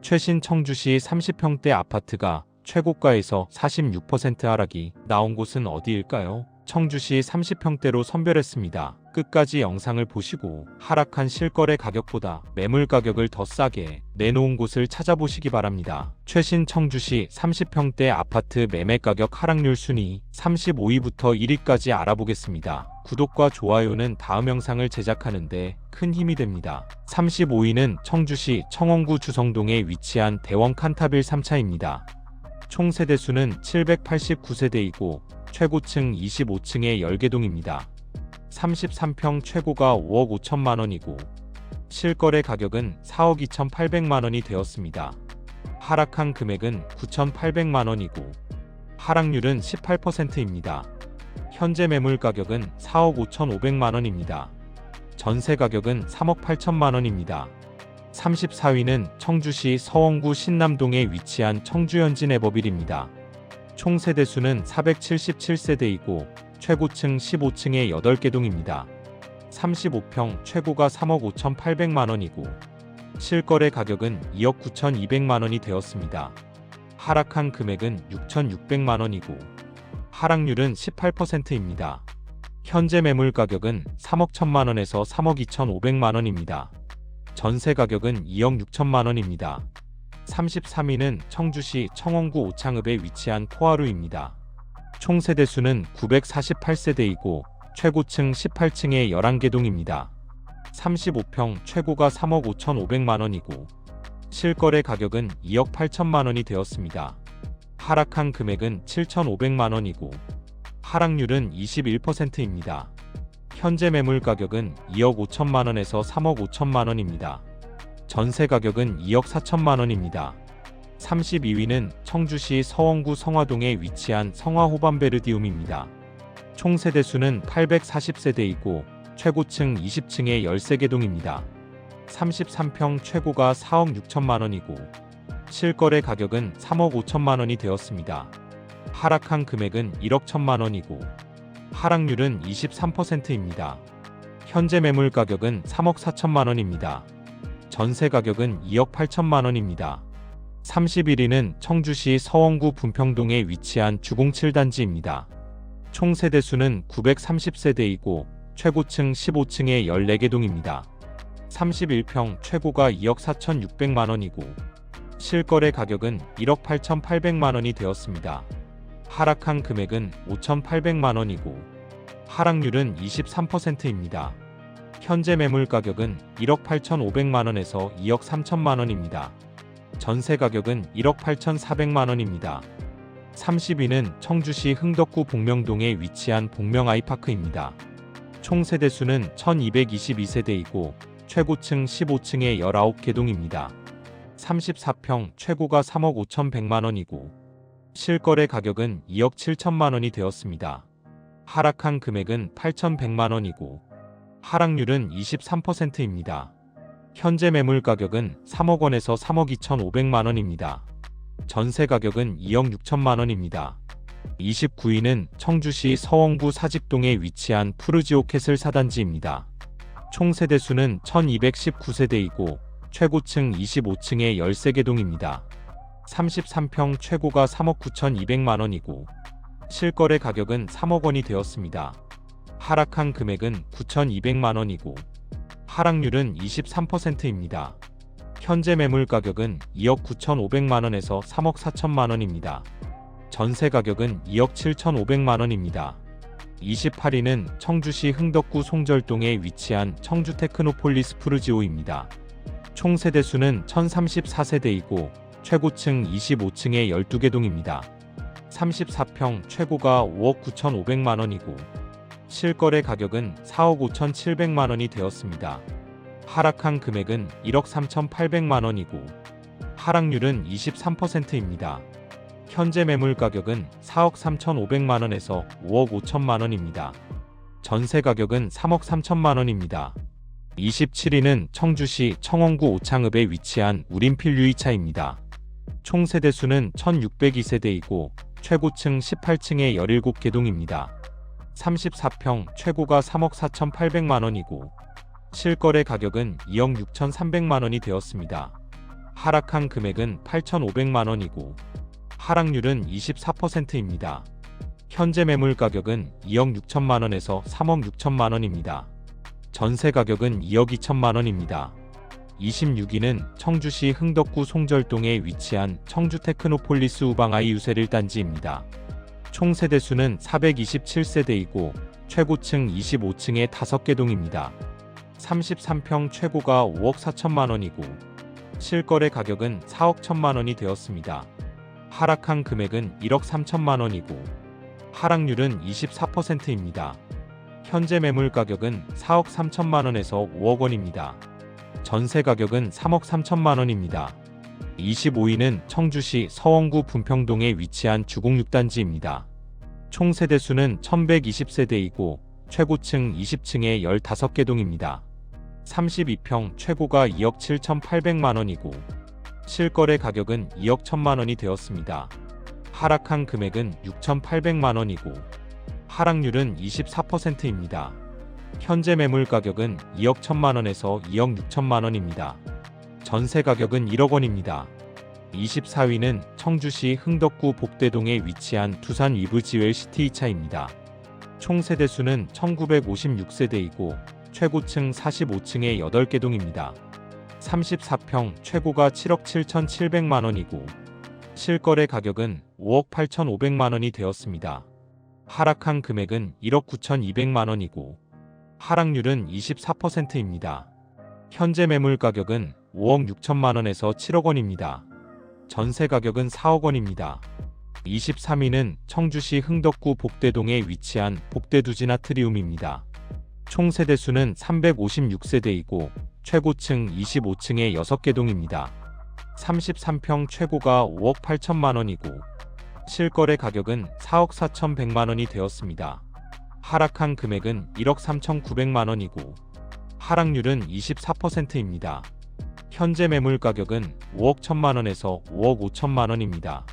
최신 청주시 30평대 아파트가 최고가에서 46% 하락이 나온 곳은 어디일까요? 청주시 30평대로 선별했습니다. 끝까지 영상을 보시고 하락한 실거래 가격보다 매물 가격을 더 싸게 내놓은 곳을 찾아보시기 바랍니다. 최신 청주시 30평대 아파트 매매 가격 하락률 순위 35위부터 1위까지 알아보겠습니다. 구독과 좋아요는 다음 영상을 제작하는데 큰 힘이 됩니다. 35위는 청주시 청원구 주성동에 위치한 대원 칸타빌 3차입니다. 총 세대수는 789세대이고 최고층 25층의 10개동입니다. 33평 최고가 5억 5천만 원이고 실거래 가격은 4억 2,800만 원이 되었습니다. 하락한 금액은 9,800만 원이고 하락률은 18%입니다. 현재 매물 가격은 4억 5,500만 원입니다. 전세 가격은 3억 8천만 원입니다. 34위는 청주시 서원구 신남동에 위치한 청주현진 에버빌입니다. 총 세대수는 477세대이고 최고층 15층의 8개 동입니다. 35평 최고가 3억 5,800만 원이고 실거래 가격은 2억 9,200만 원이 되었습니다. 하락한 금액은 6,600만 원이고 하락률은 18%입니다. 현재 매물 가격은 3억 1천만 원에서 3억 2,500만 원입니다. 전세 가격은 2억 6천만 원입니다. 33위는 청주시 청원구 오창읍에 위치한 포하루입니다. 총 세대수는 948세대이고 최고층 18층의 11개 동입니다. 35평 최고가 3억 5,500만 원이고 실거래 가격은 2억 8천만 원이 되었습니다. 하락한 금액은 7,500만 원이고 하락률은 21%입니다. 현재 매물 가격은 2억 5천만 원에서 3억 5천만 원입니다. 전세 가격은 2억 4천만 원입니다. 32위는 청주시 서원구 성화동에 위치한 성화호반베르디움입니다. 총 세대수는 840세대이고 최고층 20층의 13개 동입니다. 33평 최고가 4억 6천만 원이고 실거래 가격은 3억 5천만 원이 되었습니다. 하락한 금액은 1억 1천만 원이고 하락률은 23%입니다. 현재 매물 가격은 3억 4천만 원입니다. 전세 가격은 2억 8천만 원입니다. 31위는 청주시 서원구 분평동에 위치한 주공 7단지입니다. 총 세대 수는 930세대이고 최고층 15층의 14개 동입니다. 31평 최고가 2억 4,600만 원이고 실거래 가격은 1억 8,800만 원이 되었습니다. 하락한 금액은 5,800만 원이고 하락률은 23%입니다. 현재 매물 가격은 1억 8,500만 원에서 2억 3천만 원입니다. 전세 가격은 1억 8,400만 원입니다. 30위는 청주시 흥덕구 복명동에 위치한 복명 아이파크입니다. 총 세대 수는 1222세대이고 최고층 15층의 19개 동입니다. 34평 최고가 3억 5,100만 원이고 실거래 가격은 2억 7천만 원이 되었습니다. 하락한 금액은 8,100만 원이고 하락률은 23%입니다. 현재 매물 가격은 3억 원에서 3억 2,500만 원입니다. 전세 가격은 2억 6천만 원입니다. 29위는 청주시 서원구 사직동에 위치한 푸르지오 캐슬 사단지입니다. 총 세대 수는 1219세대이고 최고층 25층의 13개 동입니다. 33평 최고가 3억 9,200만 원이고 실거래 가격은 3억 원이 되었습니다. 하락한 금액은 9,200만 원이고 하락률은 23%입니다. 현재 매물 가격은 2억 9,500만 원에서 3억 4천만 원입니다. 전세 가격은 2억 7,500만 원입니다. 28위는 청주시 흥덕구 송절동에 위치한 청주 테크노폴리스 푸르지오입니다. 총 세대 수는 1034세대이고 최고층 25층의 12개 동입니다. 34평 최고가 5억 9,500만 원이고 실거래 가격은 4억 5,700만 원이 되었습니다. 하락한 금액은 1억 3,800만 원이고 하락률은 23%입니다. 현재 매물 가격은 4억 3,500만 원에서 5억 5천만 원입니다. 전세 가격은 3억 3천만 원입니다. 27위는 청주시 청원구 오창읍에 위치한 우린필 유이차입니다. 총 세대수는 1602세대이고 최고층 18층의 17개 동입니다. 34평 최고가 3억 4,800만 원이고 실거래 가격은 2억 6,300만 원이 되었습니다. 하락한 금액은 8,500만 원이고 하락률은 24%입니다. 현재 매물 가격은 2억 6천만 원에서 3억 6천만 원입니다. 전세 가격은 2억 2천만 원입니다. 26위는 청주시 흥덕구 송절동에 위치한 청주 테크노폴리스 우방아이 유세 1단지입니다. 총 세대 수는 427세대이고 최고층 25층에 5개 동입니다. 33평 최고가 5억 4천만 원이고 실거래 가격은 4억 1천만 원이 되었습니다. 하락한 금액은 1억 3천만 원이고 하락률은 24%입니다. 현재 매물 가격은 4억 3천만 원에서 5억 원입니다. 전세 가격은 3억 3천만 원입니다. 25위는 청주시 서원구 분평동에 위치한 주공 6단지입니다. 총 세대수는 1120세대이고 최고층 20층에 15개 동입니다. 32평 최고가 2억 7,800만 원이고 실거래 가격은 2억 1천만 원이 되었습니다. 하락한 금액은 6,800만 원이고 하락률은 24%입니다. 현재 매물 가격은 2억 1천만 원에서 2억 6천만 원입니다. 전세 가격은 1억 원입니다. 24위는 청주시 흥덕구 복대동에 위치한 두산 위브지웰 시티이차입니다. 총 세대수는 1956세대이고 최고층 45층에 8개 동입니다. 34평 최고가 7억 7,700만 원이고 실거래 가격은 5억 8,500만 원이 되었습니다. 하락한 금액은 1억 9,200만 원이고 하락률은 24%입니다. 현재 매물 가격은 5억 6천만 원에서 7억 원입니다. 전세 가격은 4억 원입니다. 23위는 청주시 흥덕구 복대동에 위치한 복대두진 아트리움입니다. 총 세대수는 356세대이고 최고층 25층에 6개 동입니다. 33평 최고가 5억 8천만 원이고 실거래 가격은 4억 4천100만 원이 되었습니다. 하락한 금액은 1억 3천9백만 원이고 하락률은 24%입니다. 현재 매물 가격은 5억 1천만 원에서 5억 5천만 원입니다.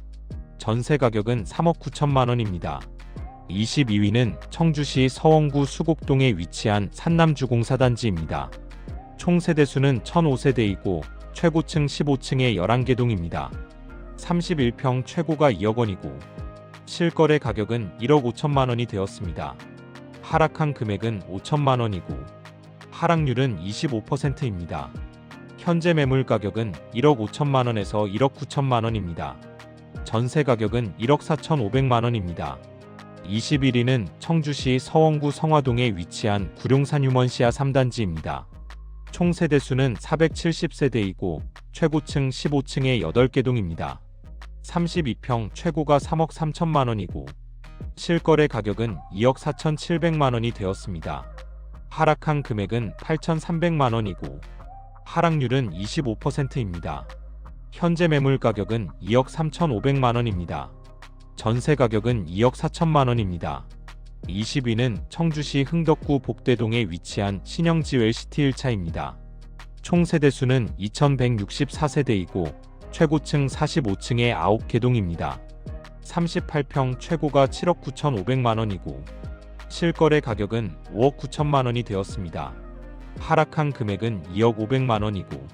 전세 가격은 3억 9천만 원입니다. 22위는 청주시 서원구 수곡동에 위치한 산남주공사단지입니다. 총 세대수는 1005세대이고 최고층 15층에 11개 동입니다. 31평 최고가 2억 원이고 실거래 가격은 1억 5천만 원이 되었습니다. 하락한 금액은 5천만 원이고 하락률은 25%입니다. 현재 매물 가격은 1억 5천만 원에서 1억 9천만 원입니다. 전세 가격은 1억 4천5백만 원입니다. 21위는 청주시 서원구 성화동에 위치한 구룡산 휴먼시아 3단지입니다. 총 세대 수는 470세대이고 최고층 15층에 8개 동입니다. 32평 최고가 3억 3천만 원이고 실거래 가격은 2억 4천7백만 원이 되었습니다. 하락한 금액은 8,300만 원이고 하락률은 25%입니다. 현재 매물 가격은 2억 3,500만 원입니다. 전세 가격은 2억 4천만 원입니다. 20위는 청주시 흥덕구 복대동에 위치한 신영지 웰 시티 1차입니다. 총 세대수는 2164세대이고 최고층 45층에 9개 동입니다. 38평 최고가 7억 9천5백만 원이고 실거래 가격은 5억 9천만 원이 되었습니다. 하락한 금액은 2억 5백만 원이고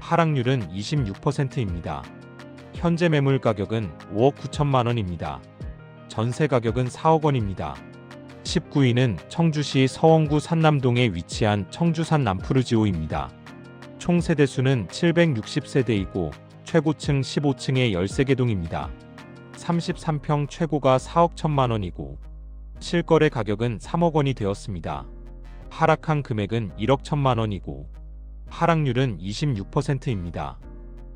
하락률은 26%입니다. 현재 매물 가격은 5억 9천만 원입니다. 전세 가격은 4억 원입니다. 19위는 청주시 서원구 산남동에 위치한 청주산 남푸르지오입니다. 총 세대수는 760세대이고 최고층 15층에 13개 동입니다. 33평 최고가 4억 1천만 원이고 실거래 가격은 3억 원이 되었습니다. 하락한 금액은 1억 1천만 원이고 하락률은 26%입니다.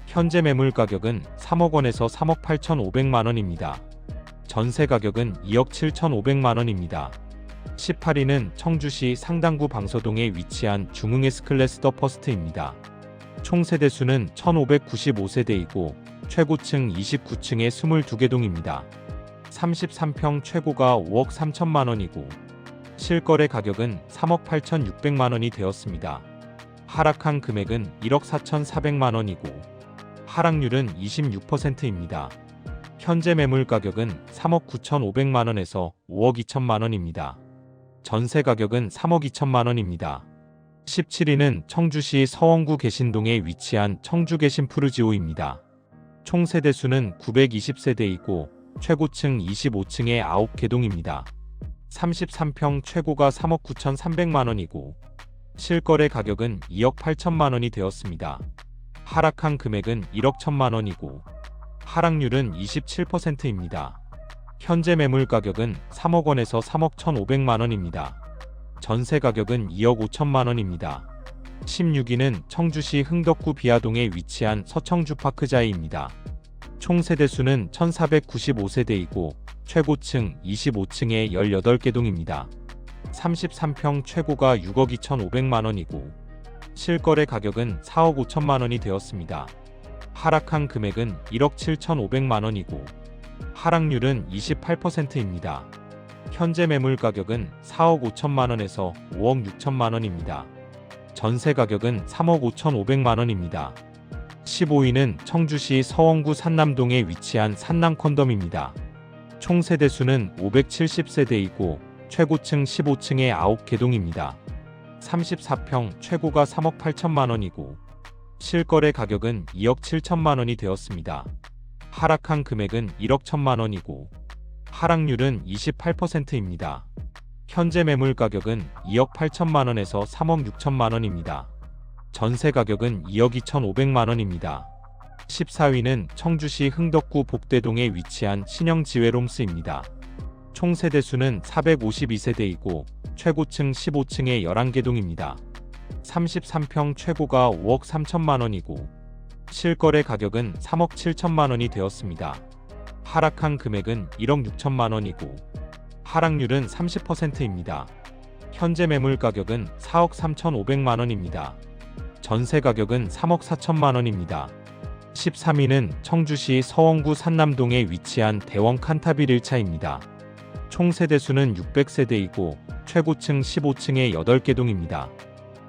현재 매물 가격은 3억 원에서 3억 8천5백만 원입니다. 전세 가격은 2억 7천5백만 원입니다. 18위는 청주시 상당구 방서동에 위치한 중흥에스 클래스 더 퍼스트입니다. 총 세대 수는 1595세대이고 최고층 29층에 22개 동입니다. 33평 최고가 5억 3천만 원이고 실거래 가격은 3억 8천6백만 원이 되었습니다. 하락한 금액은 1억 4천4백만 원이고 하락률은 26%입니다. 현재 매물 가격은 3억 9천5백만 원에서 5억 2천만 원입니다. 전세 가격은 3억 2천만 원입니다. 17위는 청주시 서원구 개신동에 위치한 청주 개신 푸르지오입니다. 총 세대수는 920세대이고 최고층 25층에 9개동입니다. 33평 최고가 3억 9,300만 원이고 실거래 가격은 2억 8천만 원이 되었습니다. 하락한 금액은 1억 1천만 원이고 하락률은 27%입니다. 현재 매물 가격은 3억 원에서 3억 1,500만 원입니다. 전세 가격은 2억 5천만 원입니다. 16위는 청주시 흥덕구 비아동에 위치한 서청주파크자이입니다. 총 세대수는 1495세대이고 최고층 25층에 18개 동입니다. 33평 최고가 6억 2,500만 원이고 실거래 가격은 4억 5천만 원이 되었습니다. 하락한 금액은 1억 7,500만 원이고 하락률은 28%입니다. 현재 매물 가격은 4억 5천만 원에서 5억 6천만 원입니다. 전세 가격은 3억 5천5백만 원입니다. 15위는 청주시 서원구 산남동에 위치한 산남 콘덤입니다. 총 세대수는 570세대이고 최고층 15층에 9개 동입니다. 34평 최고가 3억 8천만 원이고 실거래 가격은 2억 7천만 원이 되었습니다. 하락한 금액은 1억 1천만 원이고 하락률은 28%입니다. 현재 매물 가격은 2억 8천만 원에서 3억 6천만 원입니다. 전세 가격은 2억 2천5백만 원입니다. 14위는 청주시 흥덕구 복대동에 위치한 신형지회롬스입니다. 총 세대 수는 452세대이고 최고층 15층에 11개 동입니다. 33평 최고가 5억 3천만 원이고 실거래 가격은 3억 7천만 원이 되었습니다. 하락한 금액은 1억 6천만 원이고 하락률은 30%입니다. 현재 매물 가격은 4억 3천5백만 원입니다. 전세 가격은 3억 4천만 원입니다. 13위는 청주시 서원구 산남동에 위치한 대원 칸타빌 1차입니다. 총 세대수는 600세대이고 최고층 15층에 8개 동입니다.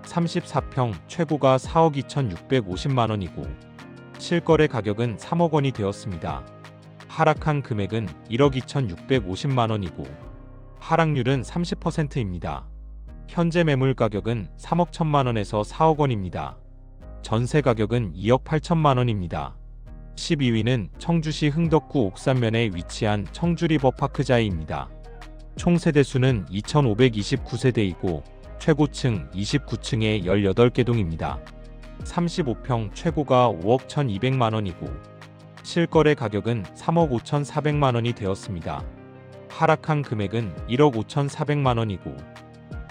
34평 최고가 4억 2,650만 원이고 실거래 가격은 3억 원이 되었습니다. 하락한 금액은 1억 2,650만 원이고 하락률은 30%입니다. 현재 매물 가격은 3억 1천만 원에서 4억 원입니다. 전세 가격은 2억 8천만 원입니다. 12위는 청주시 흥덕구 옥산면에 위치한 청주리버파크자이입니다. 총 세대 수는 2,529세대이고 최고층 29층에 18개 동입니다. 35평 최고가 5억 1,200만 원이고 실거래 가격은 3억 5,400만 원이 되었습니다. 하락한 금액은 1억 5,400만 원이고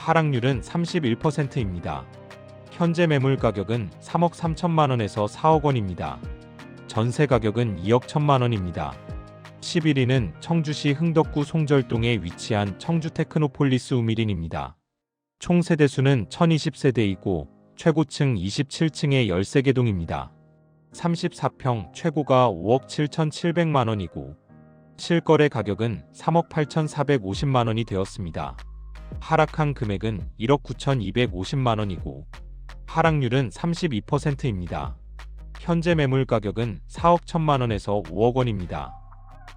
하락률은 31%입니다. 현재 매물 가격은 3억 3천만 원에서 4억 원입니다. 전세 가격은 2억 1천만 원입니다. 11위는 청주시 흥덕구 송절동에 위치한 청주 테크노폴리스 우미린입니다. 총 세대수는 1020세대이고 최고층 27층에 13개 동입니다. 34평 최고가 5억 7,700만 원이고 실거래 가격은 3억 8,450만 원이 되었습니다. 하락한 금액은 1억 9,250만 원이고 하락률은 32%입니다. 현재 매물 가격은 4억 1천만 원에서 5억 원입니다.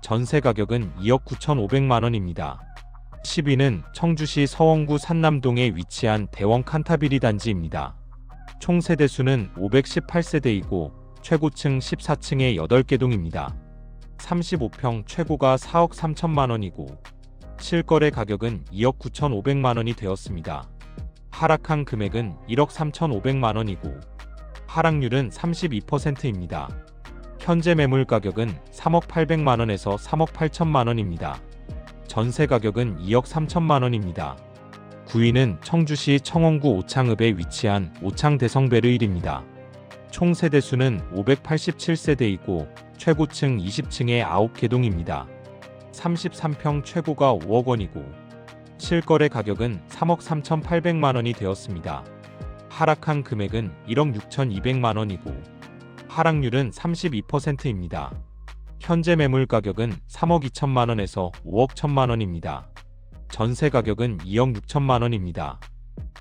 전세 가격은 2억 9,500만 원입니다. 10위는 청주시 서원구 산남동에 위치한 대원 칸타비리 단지입니다. 총 세대 수는 518세대이고 최고층 14층에 8개 동입니다. 35평 최고가 4억 3천만 원이고 실거래 가격은 2억 9천5백만 원이 되었습니다. 하락한 금액은 1억 3천5백만 원이고 하락률은 32%입니다. 현재 매물 가격은 3억 8백만 원에서 3억 8천만 원입니다. 전세 가격은 2억 3천만 원입니다. 9위는 청주시 청원구 오창읍에 위치한 오창대성베르일입니다. 총 세대수는 587세대이고 최고층 20층에 9개 동입니다. 33평 최고가 5억 원이고 실거래 가격은 3억 3,800만 원이 되었습니다. 하락한 금액은 1억 6,200만 원이고 하락률은 32%입니다. 현재 매물 가격은 3억 2천만 원에서 5억 1천만 원입니다. 전세 가격은 2억 6천만 원입니다.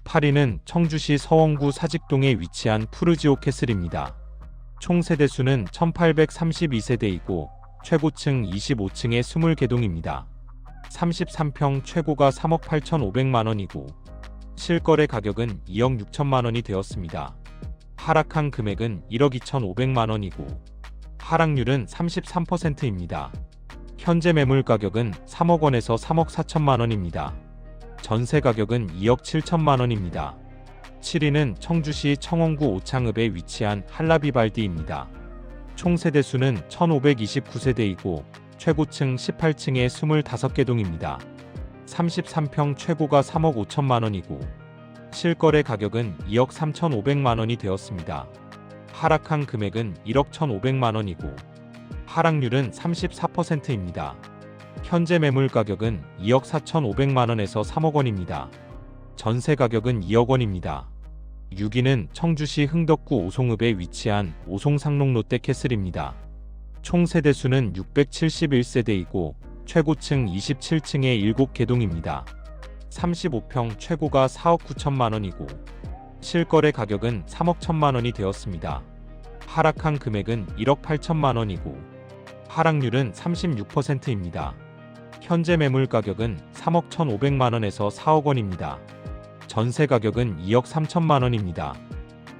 8위는 청주시 서원구 사직동에 위치한 푸르지오 캐슬입니다. 총 세대수는 1832세대이고 최고층 25층에 20개 동입니다. 33평 최고가 3억 8,500만 원이고 실거래 가격은 2억 6천만 원이 되었습니다. 하락한 금액은 1억 2,500만 원이고 하락률은 33%입니다. 현재 매물 가격은 3억 원에서 3억 4천만 원입니다. 전세 가격은 2억 7천만 원입니다. 7위는 청주시 청원구 오창읍에 위치한 한라비발디입니다. 총 세대수는 1529세대이고 최고층 18층에 25개 동입니다. 33평 최고가 3억 5천만 원이고 실거래 가격은 2억 3천5백만 원이 되었습니다. 하락한 금액은 1억 1,500만 원이고 하락률은 34%입니다. 현재 매물 가격은 2억 4천5백만 원에서 3억 원입니다. 전세 가격은 2억 원입니다. 6위는 청주시 흥덕구 오송읍에 위치한 오송상록 롯데 캐슬입니다. 총 세대수는 671세대이고 최고층 27층에 7개 동입니다. 35평 최고가 4억 9천만 원이고 실거래 가격은 3억 1천만 원이 되었습니다. 하락한 금액은 1억 8천만 원이고 하락률은 36%입니다. 현재 매물 가격은 3억 1,500만 원에서 4억 원입니다. 전세 가격은 2억 3천만 원입니다.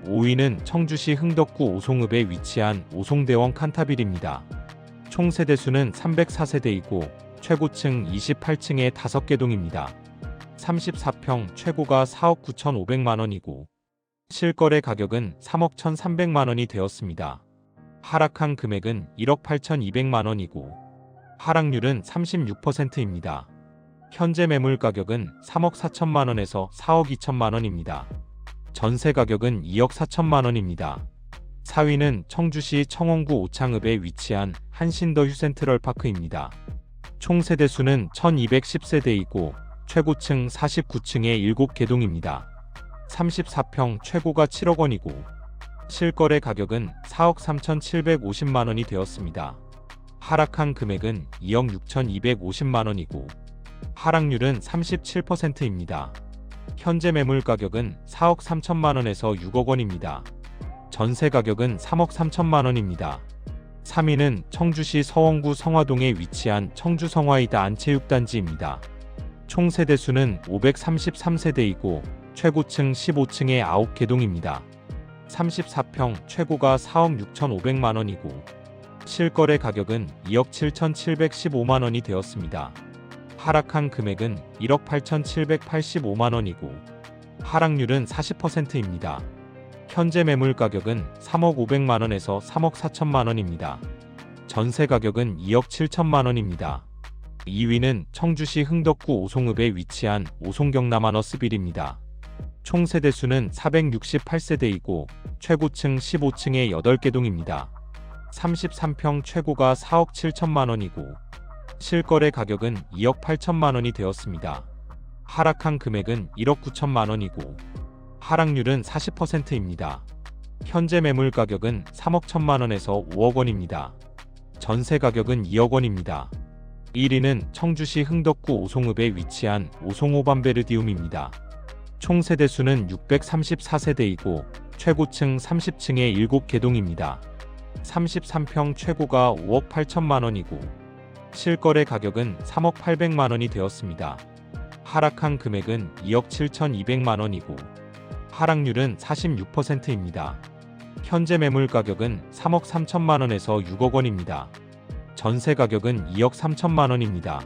5위는 청주시 흥덕구 오송읍에 위치한 오송대원 칸타빌입니다. 총 세대수는 304세대이고 최고층 28층에 5개 동입니다. 34평 최고가 4억 9,500만 원이고 실거래 가격은 3억 1,300만 원이 되었습니다. 하락한 금액은 1억 8,200만 원이고 하락률은 36%입니다. 현재 매물 가격은 3억 4천만 원에서 4억 2천만 원입니다. 전세 가격은 2억 4천만 원입니다. 4위는 청주시 청원구 오창읍에 위치한 한신더 휴센트럴 파크입니다. 총 세대 수는 1210세대이고 최고층 49층에 7개 동입니다. 34평 최고가 7억 원이고 실거래 가격은 4억 3,750만 원이 되었습니다. 하락한 금액은 2억 6,250만 원이고 하락률은 37%입니다. 현재 매물 가격은 4억 3천만 원에서 6억 원입니다. 전세 가격은 3억 3천만 원입니다. 3위는 청주시 서원구 성화동에 위치한 청주 성화이다 안체육단지입니다. 총 세대수는 533세대이고 최고층 15층에 9개 동입니다. 34평 최고가 4억 6,500만 원이고 실거래 가격은 2억 7,715만 원이 되었습니다. 하락한 금액은 1억 8,785만 원이고 하락률은 40%입니다. 현재 매물 가격은 3억 500만 원에서 3억 4천만 원입니다. 전세 가격은 2억 7천만 원입니다. 2위는 청주시 흥덕구 오송읍에 위치한 오송경남아너스빌입니다. 총 세대 수는 468세대이고 최고층 15층에 8개 동입니다. 33평 최고가 4억 7천만 원이고 실거래 가격은 2억 8천만 원이 되었습니다. 하락한 금액은 1억 9천만 원이고 하락률은 40%입니다. 현재 매물 가격은 3억 1천만 원에서 5억 원입니다. 전세 가격은 2억 원입니다. 1위는 청주시 흥덕구 오송읍에 위치한 오송오반베르디움입니다. 총 세대수는 634세대이고 최고층 30층에 7개 동입니다. 33평 최고가 5억 8천만 원이고 실거래 가격은 3억 800만 원이 되었습니다. 하락한 금액은 2억 7,200만 원이고 하락률은 46%입니다. 현재 매물 가격은 3억 3천만 원에서 6억 원입니다. 전세 가격은 2억 3천만 원입니다.